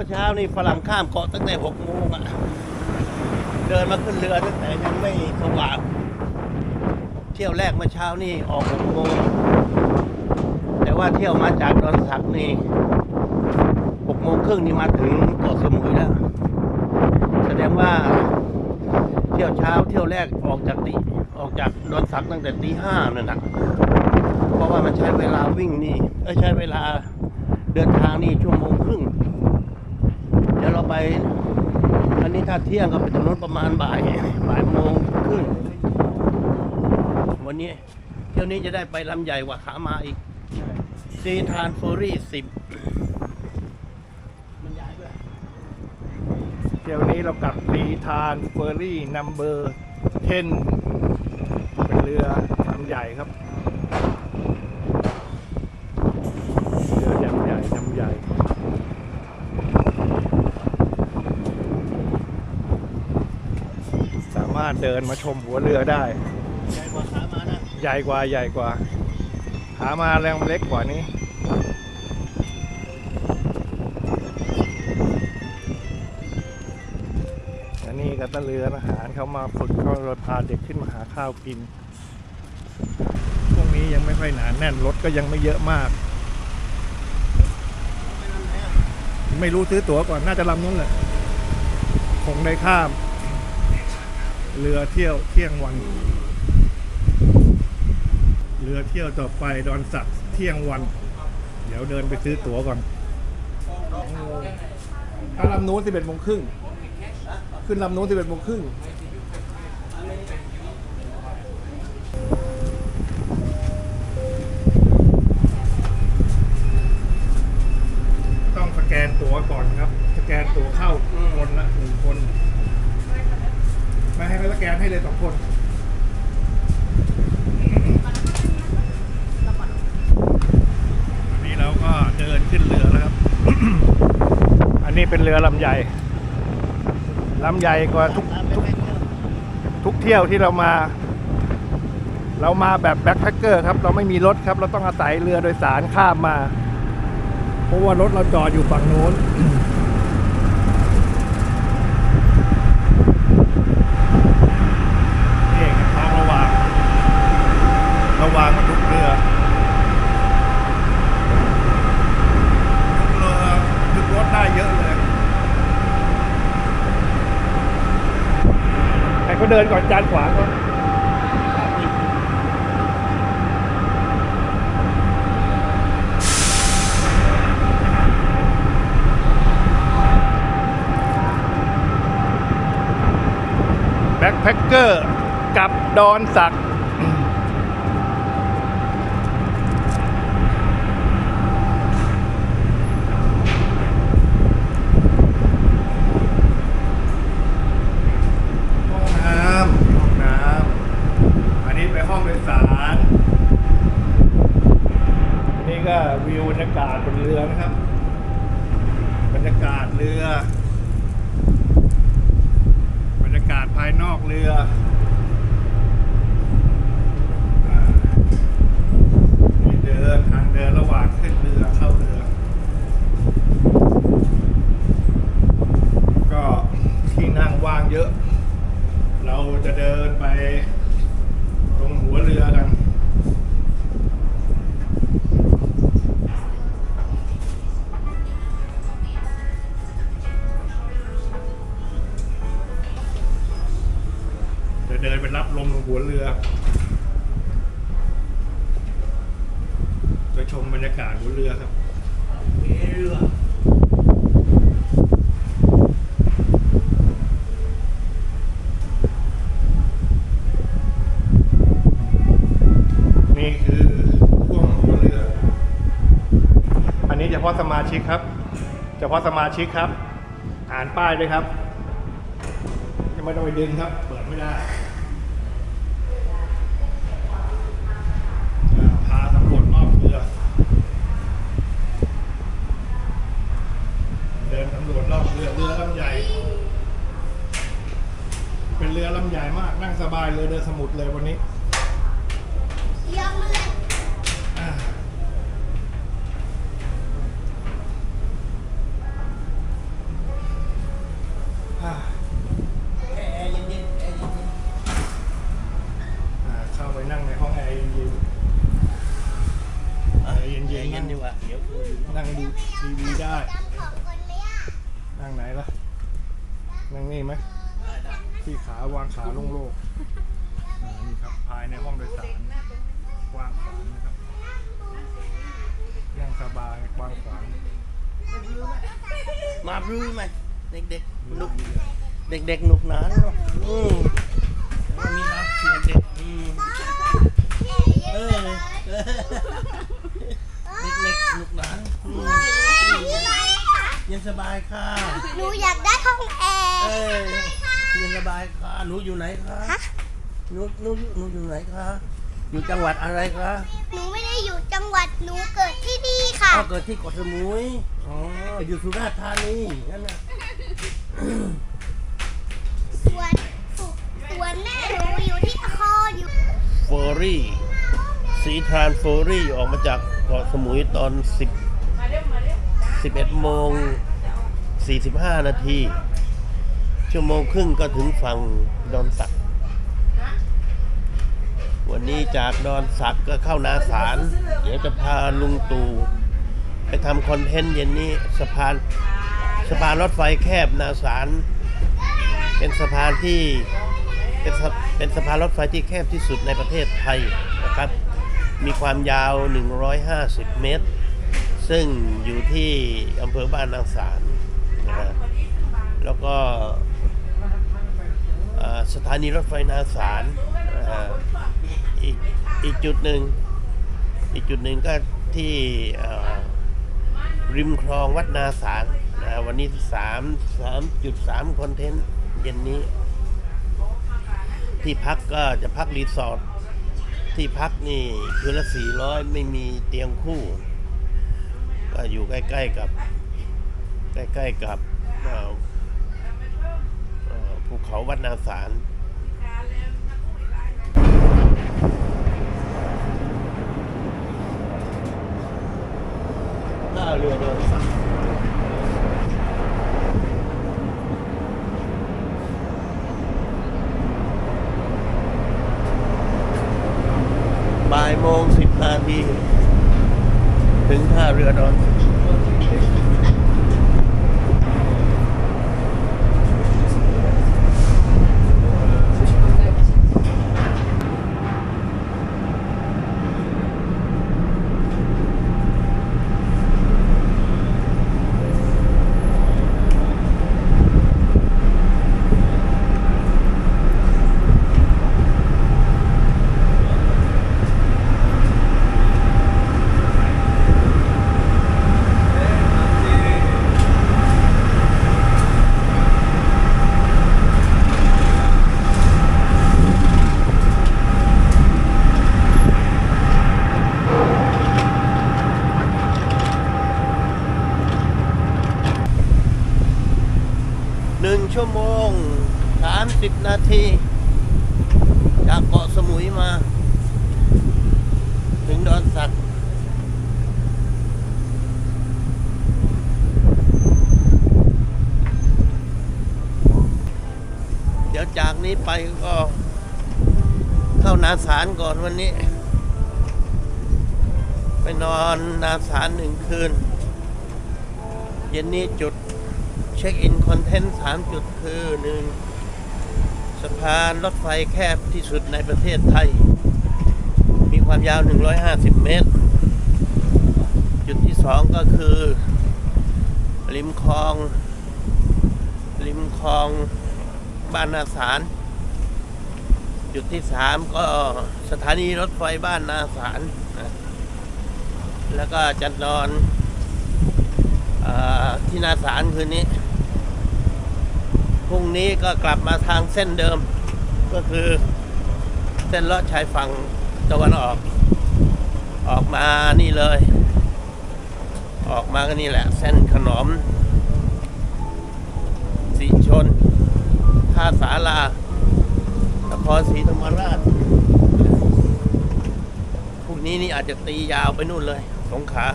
มื่อเช้านี่ฝรั่งข้ามเกาะตั้งแต่หกโมงอะเดินมาขึ้นเรือตั้งแต่ยังไม่สว่างเที่ยวแรกเมื่อเช้านี่ออกหกโมงแต่ว่าเที่ยวมาจากดอนสักนี่หกโมงครึ่งนี่มาถึงเกาะสมุยแล้ว แสดงว่าเที่ยวเช้าเที่ยวแรกออกจากตีออกจากดอนสักตั้งแต่ตีห้านั่นนะเพราะว่ามันใช้เวลาวิ่งนี่ใช้เวลาเดินทางนี่ชั่วโมงครึ่ง ไป อันนี้ถ้าเที่ยงก็ไปถึงรถประมาณบ่ายบ่ายโมงครึ่งวันนี้เที่ยวนี้จะได้ไปลำใหญ่กว่าขามาอีกซีทานโฟรี่สิบเที่ยวนี้เรากลับรีทานเฟอรี่นัมเบอร์10เป็นเรือลำใหญ่ครับ เรือลำใหญ่ลำใหญ่ สารถเดินมาชมหัวเรือได้ ใหญ่กว่าขามานะ ใหญ่กว่าใหญ่กว่าหามาแรงเล็กกว่านี้อันนี้ก็ตะเรืออาหารเขามาฝึกเขาราพาเด็กขึ้นมาหาข้าวกินพวกนี้ยังไม่ค่อยหนาแน่นรถก็ยังไม่เยอะมาก ไม่รู้ซื้อตั๋วก่อนน่าจะลำนู้นแหละคงได้ข้าม เรือเที่ยวเที่ยงวัน เรือเที่ยวต่อไปดอนสักเที่ยงวัน เดี๋ยวเดินไปซื้อตั๋วก่อนถ้าลำนู้นสิบเอ็ดโมงครึ่งขึ้นลำนู้นสิบเอ็ดโมงครึ่งต้องสแกนตั๋วก่อนครับ สแกนตั๋วเข้าคนละหนึ่งคน ไม่ให้เขาสแกนให้เลยสองคน อันนี้เราก็เดินขึ้นเรือแล้วครับ อั นี้เป็นเรือลำใหญ่ลำใหญ่กว่าทุกทุกทุกเที่ยวที่เรามา เรามาแบบแบ็คแพคเกอร์ครับ เราไม่มีรถครับ เราต้องอาศัยเรือโดยสารข้ามมา เพราะว่ารถเราจอดอยู่ฝั่งโน้นเองท้องระหว่าง ระหว่างกับทุกเรือ ทุกเรือทุกรถได้เยอะเลย แต่ก็เดินก่อนจานขวาเขาแบ็คแพคเกอร์กับดอนสักองน้ำห้องน้ำ อันนี้ไปห้องโดยสาร อันนี้ก็ วิวบรรยากาศบนเรือนะครับ บรรยากาศเรือ บรรยากาศภายนอกเรือมีเดินทางเดินระหว่างขึ้นเรือเข้าเรือ เดินไปรับลมตรงหัวเรือไปชมบรรยากาศหัวเรือครับเรือนี่คือพ่วงหัวเรือ อันนี้เฉพาะสมาชิกครับ เฉพาะสมาชิกครับ อ่านป้ายด้วยครับ ยังไม่ต้องไปดึงครับ เปิดไม่ได้ มุดเลยวันนี้ยอมเลยอ่เย็นเย็นเข้าไปนั่งในห้องแอร์เย็นๆแอร์ๆเย็นๆนั่งดีกว่าเดี๋ยวกูอนั่งดูทีวีได้นั่งไหนล่ะ นั่งนี่ไหม ที่ขาวางขาลงโล่ อ่านี่ครับภายในห้องโดยสารกว้างขวางนะครับนั่งสบายกว้างขวางมาบรื้อไหมเด็กๆนุกเด็กๆหนุกหนานเนาะอืมแล้วมีน้ำเชียเด็กอืมเออเออเด็กๆหนุกหนานอืมเย็นสบายค่ะหนูอยากได้ห้องแอเอร์ อเย็นสบายค่ะหนูอยู่ไหนคะ หนูหนูหนูอยู่ไหนคะอยู่จังหวัดอะไรคะหนูไม่ได้อยู่จังหวัดหนูเกิดที่นี่ค่ะ อ๋อเกิดที่เกาะสมุยอ๋ออยู่สุราษฎร์ธานีนั่นน่ะส่วนส่วนแม่หนูอยู่ที่นครอยู่เฟอร์รี่สีทรานเฟอร์รี่ออกมาจากเกาะสมุยตอน 10 11โมง45 นาที ชั่วโมงครึ่งก็ถึงฝั่งดอนสัก วันนี้จากดอนสักก็เข้านาสาร เดี๋ยวจะพาลุงตู่ไปทำคอนเทนต์เย็นนี้สะพานสะพานรถไฟแคบนาสาร เป็นสะพานที่เป็นสะเป็นสะพานรถไฟที่แคบที่สุดในประเทศไทยนะครับ มีความยาว 150 เมตร ซึ่งอยู่ที่อำเภอบ้านนางสารนะฮะแล้วก็สถานีรถไฟนาสาร จุดหนึ่งอีกจุดหนึ่งก็ที่ริมคลองวัดนาสารนะวันนี้สามสามจุดสามคอนเทนต์เย็นนี้ ที่พักก็จะพักรีสอร์ทที่พักนี่คืนละสี่ร้อยไม่มีเตียงคู่ ก็อยู่ใกล้ ๆ กับ ใกล้ ๆ กับภูเขาวัดนาสาร หน้าเรือเดินสักบ่ายโมงสิบนาทีถึงท่าเรือดอนสักหนึ่ง ชั่วโมงสามสิบนาที จากเกาะสมุยมา ถึงดอนสักเดี๋ยวจากนี้ไปก็เข้านาสารก่อนวันนี้ ไปนอนนาสารหนึ่งคืน เย็นนี้จุด เช็คอินคอนเทนต์สามจุดคือหนึ่งสะพานรถไฟแคบที่สุดในประเทศไทย มีความยาว 150 เมตร จุดที่สองก็คือ ริมคลอง ริมคลองบ้านนาสาร จุดที่สามก็สถานีรถไฟบ้านนาสารแล้วก็จะนอนอที่นาสารคืนนี้ พรุ่งนี้ก็กลับมาทางเส้นเดิม ก็คือเส้นเลาะชายฝั่งตะวันออก ออกมานี่เลย ออกมาก็นี่แหละ เส้นขนมสีชนท่าสาลานครศรีธรรมราชพรุ่งนี้นี่อาจจะตียาวไปนู่นเลย สงขา